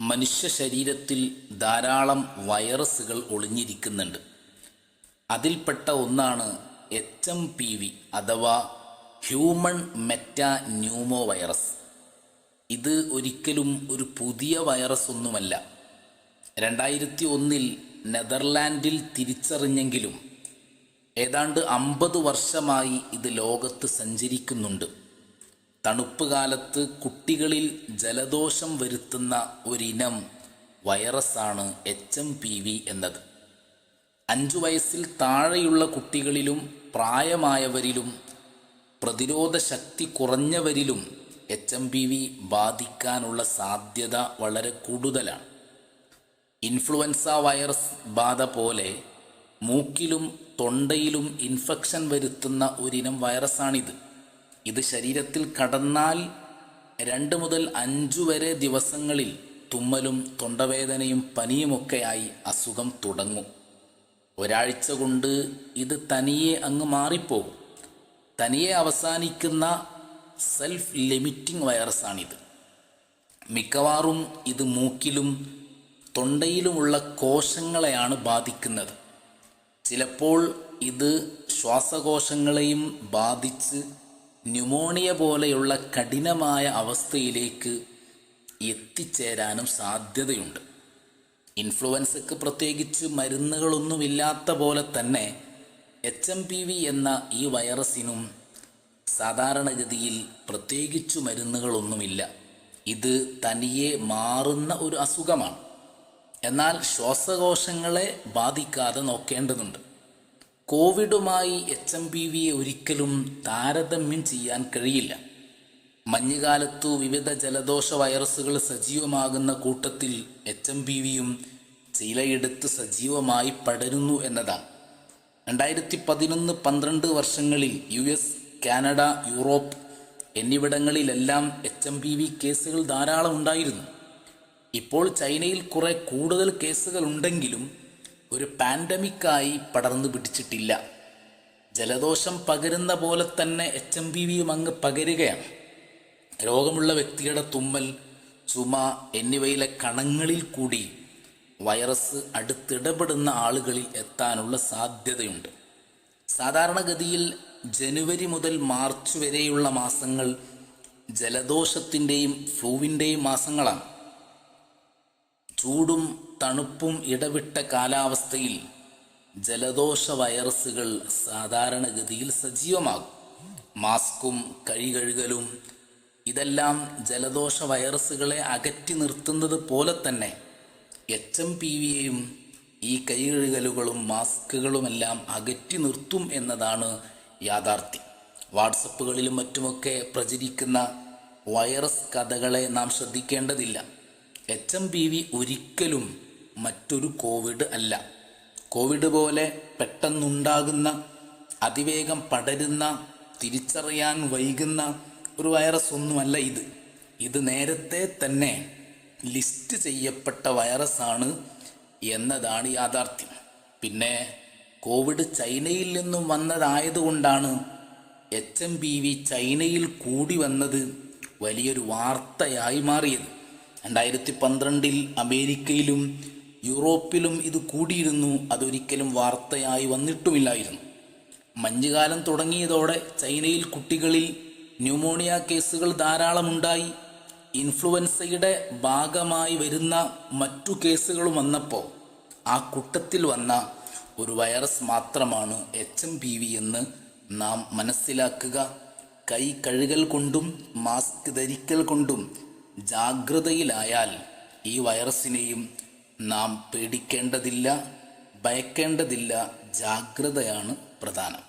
മനുഷ്യ ശരീരത്തിൽ ധാരാളം വൈറസുകൾ ഒളിഞ്ഞിരിക്കുന്നുണ്ട്. അതിൽപ്പെട്ട ഒന്നാണ് എച്ച് എം പി വി അഥവാ ഹ്യൂമൺ മെറ്റാ ന്യൂമോ വൈറസ് ഇത് ഒരിക്കലും ഒരു പുതിയ വൈറസ് ഒന്നുമല്ല രണ്ടായിരത്തി ഒന്നിൽ നെതർലാൻഡിൽ തിരിച്ചറിഞ്ഞെങ്കിലും ഏതാണ്ട് അമ്പത് വർഷമായി ഇത് ലോകത്ത് സഞ്ചരിക്കുന്നുണ്ട്. തണുപ്പ് കാലത്ത് കുട്ടികളിൽ ജലദോഷം വരുത്തുന്ന ഒരിനം വൈറസാണ് എച്ച് എം പി വി എന്നത്. അഞ്ചു വയസ്സിൽ താഴെയുള്ള കുട്ടികളിലും പ്രായമായവരിലും പ്രതിരോധ ശക്തി കുറഞ്ഞവരിലും എച്ച് എം പി വി ബാധിക്കാനുള്ള സാധ്യത വളരെ കൂടുതലാണ്. ഇൻഫ്ലുവൻസ വൈറസ് ബാധ പോലെ മൂക്കിലും തൊണ്ടയിലും ഇൻഫെക്ഷൻ വരുത്തുന്ന ഒരിനം വൈറസാണിത്. ഇത് ശരീരത്തിൽ കടന്നാൽ രണ്ട് മുതൽ അഞ്ചു വരെ ദിവസങ്ങളിൽ തുമ്മലും തൊണ്ടവേദനയും പനിയുമൊക്കെയായി അസുഖം തുടങ്ങും. ഒരാഴ്ച കൊണ്ട് ഇത് തനിയെ അങ്ങ് മാറിപ്പോകും. തനിയെ അവസാനിക്കുന്ന സെൽഫ് ലിമിറ്റിംഗ് വൈറസാണിത്. മിക്കവാറും ഇത് മൂക്കിലും തൊണ്ടയിലുമുള്ള കോശങ്ങളെയാണ് ബാധിക്കുന്നത്. ചിലപ്പോൾ ഇത് ശ്വാസകോശങ്ങളെയും ബാധിച്ച് ന്യൂമോണിയ പോലെയുള്ള കഠിനമായ അവസ്ഥയിലേക്ക് എത്തിച്ചേരാനും സാധ്യതയുണ്ട്. ഇൻഫ്ലുവൻസയ്ക്ക് പ്രത്യേകിച്ച് മരുന്നുകളൊന്നുമില്ലാത്ത പോലെ തന്നെ എച്ച് എം പി വി എന്ന ഈ വൈറസിനും സാധാരണഗതിയിൽ പ്രത്യേകിച്ചു മരുന്നുകളൊന്നുമില്ല. ഇത് തനിയെ മാറുന്ന ഒരു അസുഖമാണ്. എന്നാൽ ശ്വാസകോശങ്ങളെ ബാധിക്കാതെ നോക്കേണ്ടതുണ്ട്. കോവിഡുമായി എച്ച് എം പി വിയെ ഒരിക്കലും താരതമ്യം ചെയ്യാൻ കഴിയില്ല. മഞ്ഞുകാലത്തു വിവിധ ജലദോഷ വൈറസുകൾ സജീവമാകുന്ന കൂട്ടത്തിൽ എച്ച് എം പി വിയും ചിലയിടത്ത് സജീവമായി പടരുന്നു എന്നതാണ്. രണ്ടായിരത്തി പതിനൊന്ന് പന്ത്രണ്ട് വർഷങ്ങളിൽ യു എസ് കാനഡ യൂറോപ്പ് എന്നിവിടങ്ങളിലെല്ലാം എച്ച് എം പി വി കേസുകൾ ധാരാളം ഉണ്ടായിരുന്നു. ഇപ്പോൾ ചൈനയിൽ കുറെ കൂടുതൽ കേസുകൾ ഉണ്ടെങ്കിലും ഒരു പാൻഡമിക്കായി പടർന്നു പിടിച്ചിട്ടില്ല. ജലദോഷം പകരുന്ന പോലെ തന്നെ എച്ച് എം പി വിയും അങ്ങ് പകരുകയാണ്. രോഗമുള്ള വ്യക്തിയുടെ തുമ്മൽ ചുമ എന്നിവയിലെ കണങ്ങളിൽ കൂടി വൈറസ് അടുത്തിടപെടുന്ന ആളുകളിൽ എത്താനുള്ള സാധ്യതയുണ്ട്. സാധാരണഗതിയിൽ ജനുവരി മുതൽ മാർച്ച് വരെയുള്ള മാസങ്ങൾ ജലദോഷത്തിന്റെയും ഫ്ലൂവിന്റെയും മാസങ്ങളാണ്. ചൂടും തണുപ്പും ഇടവിട്ട കാലാവസ്ഥയിൽ ജലദോഷ വൈറസുകൾ സാധാരണഗതിയിൽ സജീവമാകും. മാസ്കും കഴുകഴുകലും ഇതെല്ലാം ജലദോഷ വൈറസുകളെ അകറ്റി നിർത്തുന്നത് പോലെ തന്നെ എച്ച് എം പി വിയെയും ഈ കൈകഴുകലുകളും മാസ്കുകളുമെല്ലാം അകറ്റി നിർത്തും എന്നതാണ് യാഥാർത്ഥ്യം. വാട്സപ്പുകളിലും മറ്റുമൊക്കെ പ്രചരിക്കുന്ന വൈറസ് കഥകളെ നാം ശ്രദ്ധിക്കേണ്ടതില്ല. എച്ച് എം പി വി ഒരിക്കലും മറ്റൊരു കോവിഡ് അല്ല. കോവിഡ് പോലെ പെട്ടെന്നുണ്ടാകുന്ന അതിവേഗം പടരുന്ന തിരിച്ചറിയാൻ വൈകുന്ന ഒരു വൈറസ് ഒന്നുമല്ല ഇത്. ഇത് നേരത്തെ തന്നെ ലിസ്റ്റ് ചെയ്യപ്പെട്ട വൈറസാണ് എന്നതാണ് യാഥാർത്ഥ്യം. പിന്നെ കോവിഡ് ചൈനയിൽ നിന്നും വന്നതായതുകൊണ്ടാണ് എച്ച് എം പി വി ചൈനയിൽ കൂടി വന്നത് വലിയൊരു വാർത്തയായി മാറിയത്. രണ്ടായിരത്തി പന്ത്രണ്ടിൽ അമേരിക്കയിലും യൂറോപ്പിലും ഇത് കൂടിയിരുന്നു. അതൊരിക്കലും വാർത്തയായി വന്നിട്ടുമില്ലായിരുന്നു. മഞ്ഞുകാലം തുടങ്ങിയതോടെ ചൈനയിൽ കുട്ടികളിൽ ന്യൂമോണിയ കേസുകൾ ധാരാളമുണ്ടായി. ഇൻഫ്ലുവൻസയുടെ ഭാഗമായി വരുന്ന മറ്റു കേസുകളും വന്നപ്പോൾ ആ കൂട്ടത്തിൽ വന്ന ഒരു വൈറസ് മാത്രമാണ് എച്ച് എം പി വി എന്ന് നാം മനസ്സിലാക്കുക. കൈ കഴുകൽ കൊണ്ടും മാസ്ക് ധരിക്കൽ കൊണ്ടും ജാഗ്രതയിലായാൽ ഈ വൈറസിനെയും നാം പേടിക്കേണ്ടതില്ല ഭയക്കേണ്ടതില്ല. ജാഗ്രതയാണ് പ്രധാനം.